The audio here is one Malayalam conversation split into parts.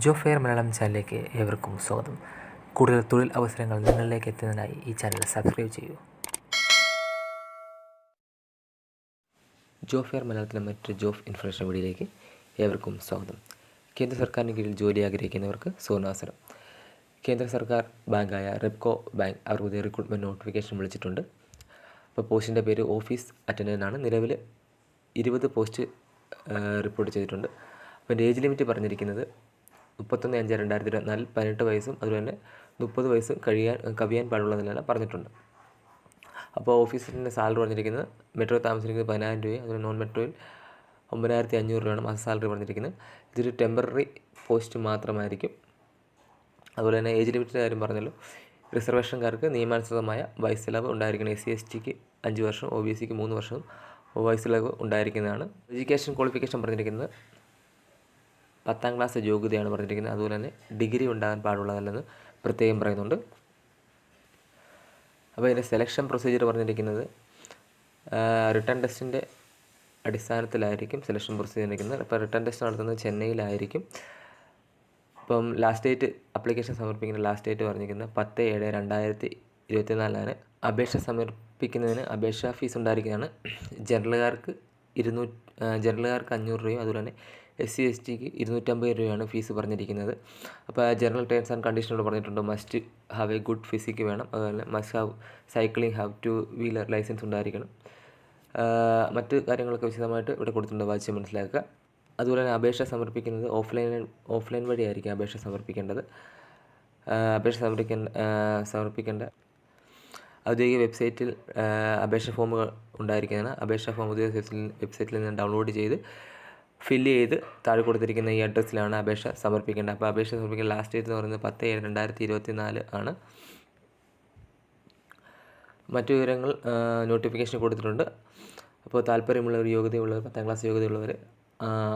ജോ ഫെയർ മലയാളം ചാനലിലേക്ക് ഏവർക്കും സ്വാഗതം. കൂടുതൽ തൊഴിൽ അവസരങ്ങൾ നിങ്ങളിലേക്ക് എത്തുന്നതിനായി ഈ ചാനൽ സബ്സ്ക്രൈബ് ചെയ്യൂ. ജോ ഫെയർ മലയാളത്തിലെ മറ്റൊരു ജോബ് ഇൻഫർമേഷൻ വീഡിയോയിലേക്ക് ഏവർക്കും സ്വാഗതം. കേന്ദ്ര സർക്കാരിന് കീഴിൽ ജോലി ആഗ്രഹിക്കുന്നവർക്ക് സുവർണാവസരം കേന്ദ്ര സർക്കാർ ബാങ്കായ റെപ്കോ ബാങ്ക് അവർ പുതിയ റിക്രൂട്ട്മെന്റ് നോട്ടിഫിക്കേഷൻ വിളിച്ചിട്ടുണ്ട്. അപ്പോൾ പോസ്റ്റിന്റെ പേര് ഓഫീസ് അറ്റൻഡന്റ് ആണ് നിലവിൽ ഇരുപത് പോസ്റ്റ് റിപ്പോർട്ട് ചെയ്തിട്ടുണ്ട്. അപ്പോൾ ഏജ് ലിമിറ്റ് പറഞ്ഞിരിക്കുന്നത് മുപ്പത്തൊന്ന് അഞ്ച് രണ്ടായിരത്തി ഇരുപത്തിനാലിൽ പതിനെട്ട് വയസ്സും അതുപോലെ തന്നെ മുപ്പത് വയസ്സും കഴിയാൻ കവിയാൻ പാടുള്ളതെന്നാണ് പറഞ്ഞിട്ടുണ്ട്. അപ്പോൾ ഓഫീസിന്റെ സാലറി പറഞ്ഞിരിക്കുന്നത് മെട്രോ താമസിക്കുന്നത് പതിനായിരം രൂപയും അതുപോലെ നോൺ മെട്രോയിൽ ഒമ്പതിനായിരത്തി അഞ്ഞൂറ് രൂപയാണ് മാസ സാലറി പറഞ്ഞിരിക്കുന്നത്. ഇതൊരു ടെമ്പററി പോസ്റ്റ് മാത്രമായിരിക്കും. അതുപോലെ തന്നെ ഏജ് ലിമിറ്റിന്റെ കാര്യം പറഞ്ഞല്ലോ. റിസർവേഷൻകാർക്ക് നിയമാനുസൃതമായ വയസ്സ് ഇളവ് ഉണ്ടായിരിക്കണം. എസ് സി എസ് ടിക്ക് അഞ്ച് വർഷം ഒ ബി എസ് സിക്ക് മൂന്ന് വർഷവും വയസ്സിലവ് ഉണ്ടായിരിക്കുന്നതാണ്. എഡ്യൂക്കേഷൻ ക്വാളിഫിക്കേഷൻ പറഞ്ഞിരിക്കുന്നത് പത്താം ക്ലാസ് യോഗ്യതയാണ് പറഞ്ഞിരിക്കുന്നത്. അതുപോലെ തന്നെ ഡിഗ്രി ഉണ്ടാകാൻ പാടുള്ളതല്ലെന്ന് പ്രത്യേകം പറയുന്നുണ്ട്. അപ്പോൾ ഇതിന്റെ സെലക്ഷൻ പ്രൊസീജിയർ പറഞ്ഞിരിക്കുന്നത് റിട്ടേൺ ടെസ്റ്റിന്റെ അടിസ്ഥാനത്തിലായിരിക്കും സെലക്ഷൻ പ്രൊസീജിയർ ഇരിക്കുന്നത് അപ്പോൾ റിട്ടേൺ ടെസ്റ്റ് നടത്തുന്നത് ചെന്നൈയിലായിരിക്കും. ഇപ്പം ലാസ്റ്റ് ഡേറ്റ് അപ്ലിക്കേഷൻ സമർപ്പിക്കുന്ന ലാസ്റ്റ് ഡേറ്റ് പറഞ്ഞിരിക്കുന്നത് പത്ത് ഏഴ് രണ്ടായിരത്തി ഇരുപത്തിനാലിനാണ്. അപേക്ഷ സമർപ്പിക്കുന്നതിന് അപേക്ഷാ ഫീസ് ഉണ്ടായിരിക്കുന്നതാണ്. ജനറലുകാർക്ക് ഇരുന്നൂറ്റി ജനറലുകാർക്ക് അഞ്ഞൂറ് രൂപയും അതുപോലെ തന്നെ എസ് സി എസ് ടിക്ക് ഇരുന്നൂറ്റമ്പത് രൂപയാണ് ഫീസ് പറഞ്ഞിരിക്കുന്നത്. അപ്പോൾ ജനറൽ ടേംസ് ആൻഡ് കണ്ടീഷനുകൾ പറഞ്ഞിട്ടുണ്ട്. Must have a good physique വേണം. അതുപോലെ must have cycling have two wheeler licence ഉണ്ടായിരിക്കണം. മറ്റ് കാര്യങ്ങളൊക്കെ വിശദമായിട്ട് ഇവിടെ കൊടുത്തിട്ടുണ്ട്. വായിച്ച് മനസ്സിലാക്കുക. അതുപോലെ തന്നെ അപേക്ഷ സമർപ്പിക്കുന്നത് ഓഫ്ലൈൻ ഓഫ്ലൈൻ വഴിയായിരിക്കും അപേക്ഷ സമർപ്പിക്കേണ്ടത്. അപേക്ഷ സമർപ്പിക്കേണ്ട സമർപ്പിക്കേണ്ട ഔദ്യോഗിക വെബ്സൈറ്റിൽ അപേക്ഷ ഫോമുകൾ ഉണ്ടായിരിക്കുന്നതാണ്. അപേക്ഷ ഫോം ഔദ്യോഗിക വെബ്സൈറ്റിൽ വെബ്സൈറ്റിൽ നിന്ന് ഡൗൺലോഡ് ചെയ്ത് ഫില്ല് ചെയ്ത് താഴെ കൊടുത്തിരിക്കുന്ന ഈ അഡ്രസ്സിലാണ് അപേക്ഷ സമർപ്പിക്കേണ്ടത്. അപ്പോൾ അപേക്ഷ സമർപ്പിക്കുന്ന ലാസ്റ്റ് ഡേറ്റ് എന്ന് പറയുന്നത് പത്ത് ഏഴ് രണ്ടായിരത്തി ഇരുപത്തി നാല് ആണ്. മറ്റു വിവരങ്ങൾ നോട്ടിഫിക്കേഷൻ കൊടുത്തിട്ടുണ്ട്. അപ്പോൾ താല്പര്യമുള്ളവർ യോഗ്യതയുള്ളവർ പത്താം ക്ലാസ് യോഗ്യതയുള്ളവർ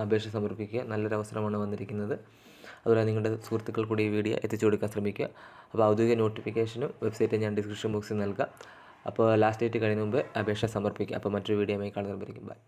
അപേക്ഷ സമർപ്പിക്കുക. നല്ലൊരു അവസരമാണ് വന്നിരിക്കുന്നത്. അതുപോലെ നിങ്ങളുടെ സുഹൃത്തുക്കൾ കൂടി ഈ വീഡിയോ എത്തിച്ചു കൊടുക്കാൻ ശ്രമിക്കുക. അപ്പോൾ ഔദ്യോഗിക നോട്ടിഫിക്കേഷനും വെബ്സൈറ്റും ഞാൻ ഡിസ്ക്രിപ്ഷൻ ബോക്സിൽ നൽകാം. അപ്പോൾ ലാസ്റ്റ് ഡേറ്റ് കഴിയുന്ന മുമ്പ് അപേക്ഷ സമർപ്പിക്കുക. അപ്പോൾ മറ്റൊരു വീഡിയോയുമായി കാണുന്നവരിക്കും ബൈ